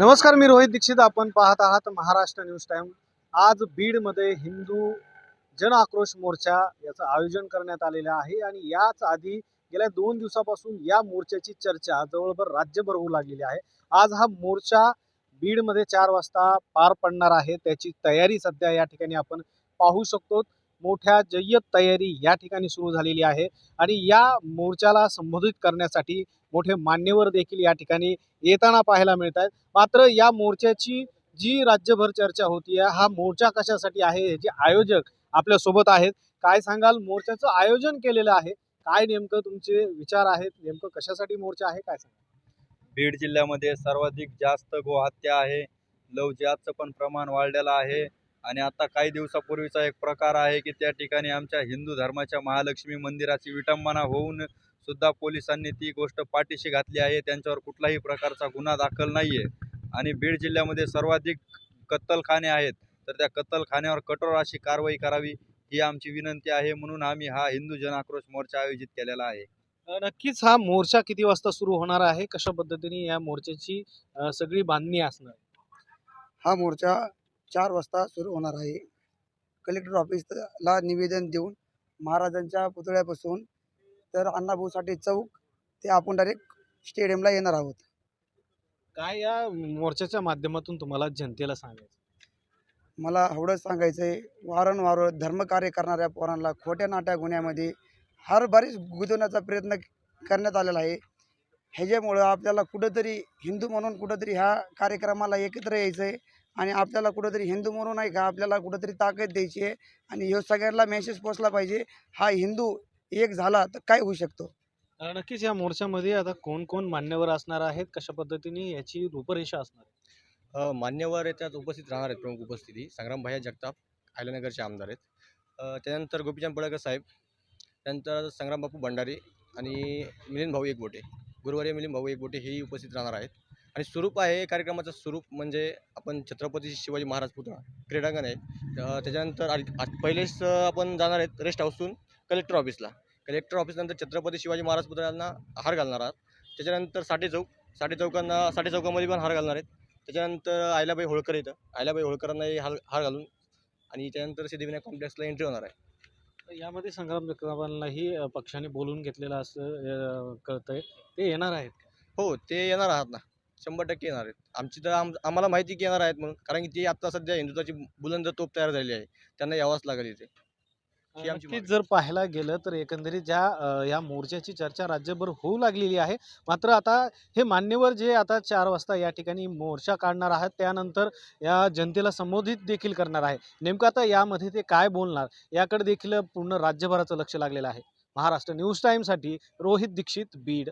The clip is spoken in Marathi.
नमस्कार मी रोहित दीक्षित. आपण पाहत आहात महाराष्ट्र न्यूज टाइम. आज बीडमध्ये हिंदू जन आक्रोश मोर्चा याचं आयोजन करण्यात आलेलं आहे आणि याच आधी गेल्या दोन दिवसापासून या मोर्चाची चर्चा जवळभर राज्यभर होऊ लागलेली आहे. आज हा मोर्चा बीडमध्ये चार वाजता पार पडणार आहे. त्याची तयारी सध्या या ठिकाणी आपण पाहू शकतो. मोठ्या जय्यत तयारी या ठिकाणी सुरू झालेली आहे. आणि या मोर्चाला संबोधित करण्यासाठी मोठे मान्यवर देखील या ठिकाणी येताना पाहायला मिळत आहेत मात्र या मोर्चाची जी राज्यभर चर्चा होती आहे हा मोर्चा कशासाठी आहे याचे आयोजक आपल्यासोबत आहेत काय सांगाल? मोर्चाचं आयोजन केलेलं आहे. काय नेमकं तुमचे विचार आहेत? नेमकं कशासाठी मोर्चा आहे? काय सांगा बीड जिल्ह्यामध्ये सर्वाधिक जास्त गोहत्या आहे. लवजातचं पण प्रमाण वाढलेलं आहे. आणि आता काही दिवसापूर्वीचा एक प्रकार आहे की त्या ठिकाणी आमच्या हिंदू धर्माच्या महालक्ष्मी मंदिराची विटंबना होऊन सुद्धा पोलिसांनी ती गोष्ट पाठीशी घातली आहे. त्यांच्यावर कुठलाही प्रकारचा गुन्हा दाखल नाही आहे आणि बीड जिल्ह्यामध्ये सर्वाधिक कत्तलखाने आहेत. तर त्या कत्तलखान्यावर कठोर अशी कारवाई करावी ही आमची विनंती आहे. म्हणून आम्ही हा हिंदू जन आक्रोश मोर्चा आयोजित केलेला आहे. नक्कीच हा मोर्चा किती वाजता सुरू होणार आहे? कशा पद्धतीने या मोर्चाची सगळी बांधणी असणार? हा मोर्चा चार वाजता सुरू होणार आहे. कलेक्टर ऑफिसला निवेदन देऊन महाराजांच्या पुतळ्यापासून तर अण्णाभाऊ साठे चौक ते आपण डायरेक्ट स्टेडियमला येणार आहोत. काय या मोर्चाच्या माध्यमातून तुम्हाला जनतेला सांगायचं? मला एवढंच सांगायचं आहे वारंवार धर्मकार्य करणाऱ्या पोरांना खोट्या नाट्या गुन्ह्यामध्ये हर बारीच गुंतवण्याचा प्रयत्न करण्यात आलेला आहे. ह्याच्यामुळं आपल्याला कुठंतरी हिंदू म्हणून कुठंतरी ह्या कार्यक्रमाला एकत्र यायचं आहे. आणि आपल्याला कुठंतरी हिंदू म्हणून आहे का आपल्याला कुठंतरी ताकद द्यायची आहे. आणि ह्यो सगळ्यांना मेसेज पोचला पाहिजे हा हिंदू एक झाला तर काय होऊ शकतो? नक्कीच या मोर्चामध्ये आता कोण कोण मान्यवर असणार आहेत कशा पद्धतीने याची रूपरेषा असणार मान्यवर याच्यात उपस्थित राहणार आहेत प्रमुख उपस्थिती. संग्रामभाई जगताप आयलानगरचे आमदार आहेत. त्यानंतर गोपीचंद पडळकर साहेब त्यानंतर संग्राम बापू भंडारी आणि मिलिंद भाऊ एकबोटे. गुरुवारी मिलिंद भाऊ एकबोटे हेही उपस्थित राहणार आहेत. आणि स्वरूप आहे कार्यक्रमाचं स्वरूप म्हणजे आपण छत्रपती शिवाजी महाराज पुतळा क्रीडांगण आहे. त्याच्यानंतर आज पहिलेच आपण जाणार आहेत रेस्ट हाऊसहून कलेक्टर ऑफिसला. कलेक्टर ऑफिसनंतर छत्रपती शिवाजी महाराज पुतळ्यांना हार घालणार आहात. त्याच्यानंतर साठे चौक साठे चौकांना साठे चौकामध्ये पण हार घालणार आहेत. त्याच्यानंतर आयलाबाई होळकर येतं. आयलाबाई होळकरांनाही हार हार घालून आणि त्यानंतर सिद्धिविनायक कॉम्प्लेक्सला एंट्री होणार आहे. तर यामध्ये संग्राम जगतापांनाही अ, पक्षाने बोलून घेतलेलं असं अ, कळतंय. ते येणार आहेत? हो ते येणार आहात ना. शंभर टक्के येणार आहेत. आमची तर आम आम्हाला माहिती की येणार आहेत म्हणून. कारण की ती आत्ता सध्या हिंदुत्वाची बुलंद तोप तयार झालेली आहे. त्यांना यावंच लागेल इथे. ही आमची नक्कीच मागणी. जर पाहायला गेलं तर एकंदरीत ज्या अ, या मोर्चाची चर्चा राज्यभर होऊ लागलेली आहे मात्र आता हे मान्यवर जे आता चार वाजता या ठिकाणी मोर्चा काढणार आहेत त्यानंतर या जनतेला संबोधित देखील करणार आहे. नेमकं आता यामध्ये ते काय बोलणार? याकडे देखील पूर्ण राज्यभराचं लक्ष लागलेलं आहे. महाराष्ट्र न्यूज टाईमसाठी रोहित दीक्षित बीड.